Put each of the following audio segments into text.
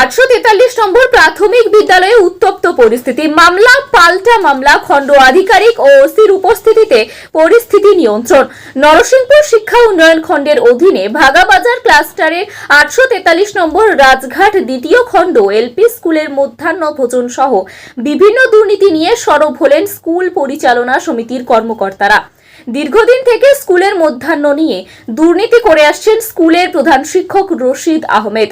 আটশো তেতাল্লিশ নম্বর প্রাথমিক বিদ্যালয়ে উত্তপ্ত পরিস্থিতি। মামলা, পাল্টা মামলা, খণ্ড আধিকারিক ও ওসির উপস্থিতিতে পরিস্থিতি নিয়ন্ত্রণ। নরসিংপুর শিক্ষা উন্নয়ন খণ্ডের অধীনে ভাগাবাজার ক্লাস্টারের আটশো তেতাল্লিশ নম্বর রাজঘাট দ্বিতীয় খণ্ড, এলপি স্কুলের মধ্যাহ্ন ভোজন সহ বিভিন্ন দুর্নীতি নিয়ে সরব হলেন স্কুল পরিচালনা সমিতির কর্মকর্তারা। দীর্ঘদিন থেকে স্কুলের মধ্যাহ্ন নিয়ে দুর্নীতি করে আসছেন স্কুলের প্রধান শিক্ষক রশিদ আহমেদ।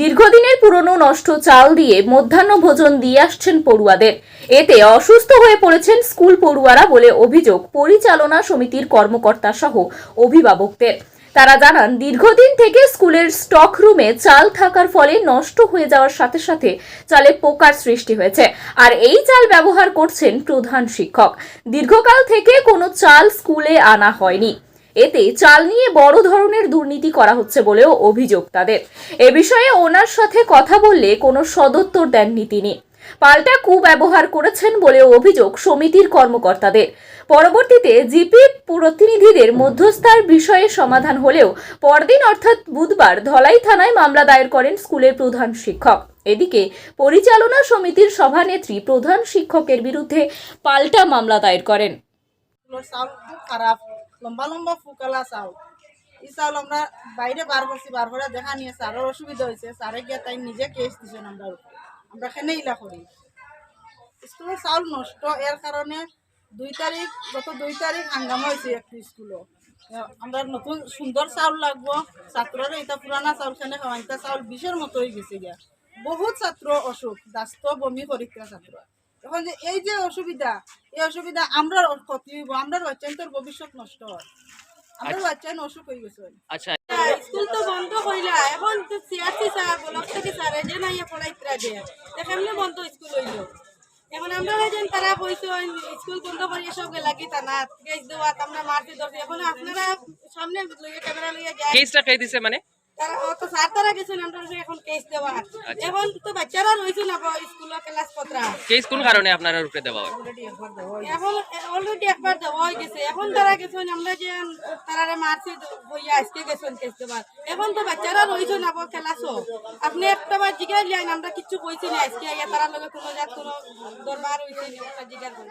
দীর্ঘদিনের পুরনো নষ্ট চাল দিয়ে মধ্যাহ্ন ভোজন দিয়ে আসছেন পড়ুয়াদের। এতে অসুস্থ হয়ে পড়েছেন স্কুল পড়ুয়ারা বলে অভিযোগ। পরিচালনা সমিতির কর্মকর্তা সহ অভিভাবকদের। তারা জানান, দীর্ঘদিন থেকে স্কুলের স্টক রুমে চাল থাকার ফলে নষ্ট হয়ে যাওয়ার সাথে সাথে চালে পোকার সৃষ্টি হয়েছে। আর এই চাল ব্যবহার করছেন প্রধান শিক্ষক। দীর্ঘকাল থেকে কোনো চাল স্কুলে আনা হয়নি। এতে চাল নিয়ে বড় ধরনের দুর্নীতি করা হচ্ছে বলেও অভিযোগ তাদের। এ বিষয়ে ওনার সাথে কথা বললে কোনো সদুত্তর দেননি তিনি। পাল্টা কুব্যবহার করেছেন বলেও অভিযোগ সমিতির কর্মকর্তাদের। পরবর্তীতে জিপি প্রতিনিধিদের মধ্যস্থার বিষয়ে সমাধান হলেও পরদিন অর্থাৎ বুধবার ধলাই থানায় মামলা দায়ের করেন স্কুলের প্রধান শিক্ষক। এদিকে পরিচালনা সমিতির সভানেত্রী প্রধান শিক্ষকের বিরুদ্ধে পাল্টা মামলা দায়ের করেন। লম্বা লম্বা বাইরে বার করছি, বার করে দেখা নিয়ে স্যারের অসুবিধা হয়েছে। স্যারে গিয়ে তাই নিজে কেস আমরা আমরা খেনে ইলা করি। স্কুলের চাউল নষ্ট এর কারণে দুই তারিখ গত দুই তারিখ হাঙ্গামা হয়েছে একটু স্কুলও। আমরা নতুন সুন্দর চাউল লাগবো। ছাত্ররা এটা পুরানা চাউল খাওয়া এটা চাউল বিষের মতো হয়ে গেছে গিয়া। বহুত ছাত্র অসুখ দাস্ত বমি পরীক্ষা ছাত্র। এখন যে এই যে অসুবিধা এই অসুবিধা আমরা ক্ষতি হইব আমরা বাচ্চাদের ভবিষ্যৎ নষ্ট হয়। আমরা বাচ্চা অসুখ হয়ে গেছে। আচ্ছা। স্কুল তো বন্ধ কইলা, এখন তো সিআরসি স্যার, ব্লক থেকে স্যার যে নাই পড়াইতরা যে কেমনে বন্ধ স্কুল হইল? এখন আমরা যেন তারা কইছো স্কুল বন্ধ করিয়ে সব লাগি টানা গেছ দেওয়া আমরা মারতে ধরছি। এখন আপনারা সামনে লইয়া ক্যামেরা লইয়া যায় কেসটা কে দিছে মানে? তারা তো স্যার তারা গেছেন আমরা এখন কেস দেওয়া এখন তো বাচ্চারা রয়েছে না স্কুলের ক্লাস পত্রা। কেস কোন কারণে আপনারা রূপে দেওয়া এখন অলরেডি একবার দেওয়া হয়ে গেছে। এখন তারা গেছেন আমরা যে তারা মারছি হইয়া আজকে গেছেন কেস দেবার এখন তো বাচ্চারা রয়েছে না বো খেলাছো আপনি একটা বার জিজ্ঞাসা আমরা কিচ্ছু কইছি না আজকে তারা লগে কোনো দরবার হইছে না জিজ্ঞাসা